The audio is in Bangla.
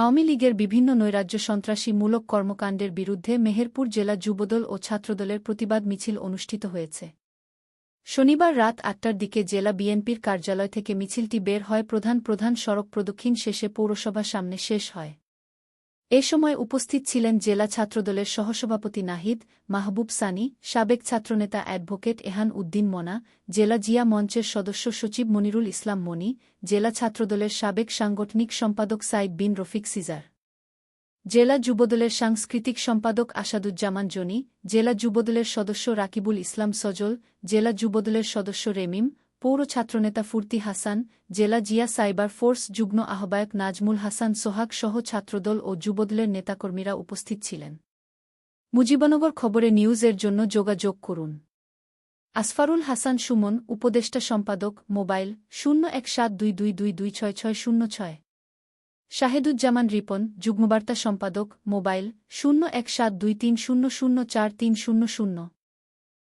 আওয়ামী লীগের বিভিন্ন নৈরাজ্য সন্ত্রাসীমূলক কর্মকাণ্ডের বিরুদ্ধে মেহেরপুর জেলা যুবদল ও ছাত্রদলের প্রতিবাদ মিছিল অনুষ্ঠিত হয়েছে। শনিবার রাত আটটার দিকে জেলা বিএনপির কার্যালয় থেকে মিছিলটি বের হয়। প্রধান প্রধান সড়ক প্রদক্ষিণ শেষে পৌরসভা সামনে শেষ হয়। এ সময় উপস্থিত ছিলেন জেলা ছাত্রদলের সহসভাপতি নাহিদ মাহবুব সানি, সাবেক ছাত্রনেতা অ্যাডভোকেট এহান উদ্দিন মনা, জেলা জিয়া মঞ্চের সদস্য সচিব মনিরুল ইসলাম মনি, জেলা ছাত্রদলের সাবেক সাংগঠনিক সম্পাদক সাইদ বিন রফিক সিজার। জেলা যুবদলের সাংস্কৃতিক সম্পাদক আসাদুজ্জামান জনি, জেলা যুবদলের সদস্য রাকিবুল ইসলাম সজল, জেলা যুবদলের সদস্য রেমিম পৌর ছাত্রনেতা ফুর্তি হাসান, জেলা জিয়া সাইবার ফোর্স যুগ্ম আহ্বায়ক নাজমুল হাসান সোহাগ সহ ছাত্রদল ও যুবদলের নেতাকর্মীরা উপস্থিত ছিলেন। মুজিবনগর খবরে নিউজের জন্য যোগাযোগ করুন। আসফারুল হাসান সুমন, উপদেষ্টা সম্পাদক, মোবাইল শূন্য এক সাত দুই দুই দুই দুই ছয় ছয় শূন্য ছয়। শাহেদুজ্জামান রিপন, যুগ্মবার্তা সম্পাদক, মোবাইল শূন্য এক সাত দুই তিন শূন্য শূন্য চার তিন শূন্য শূন্য।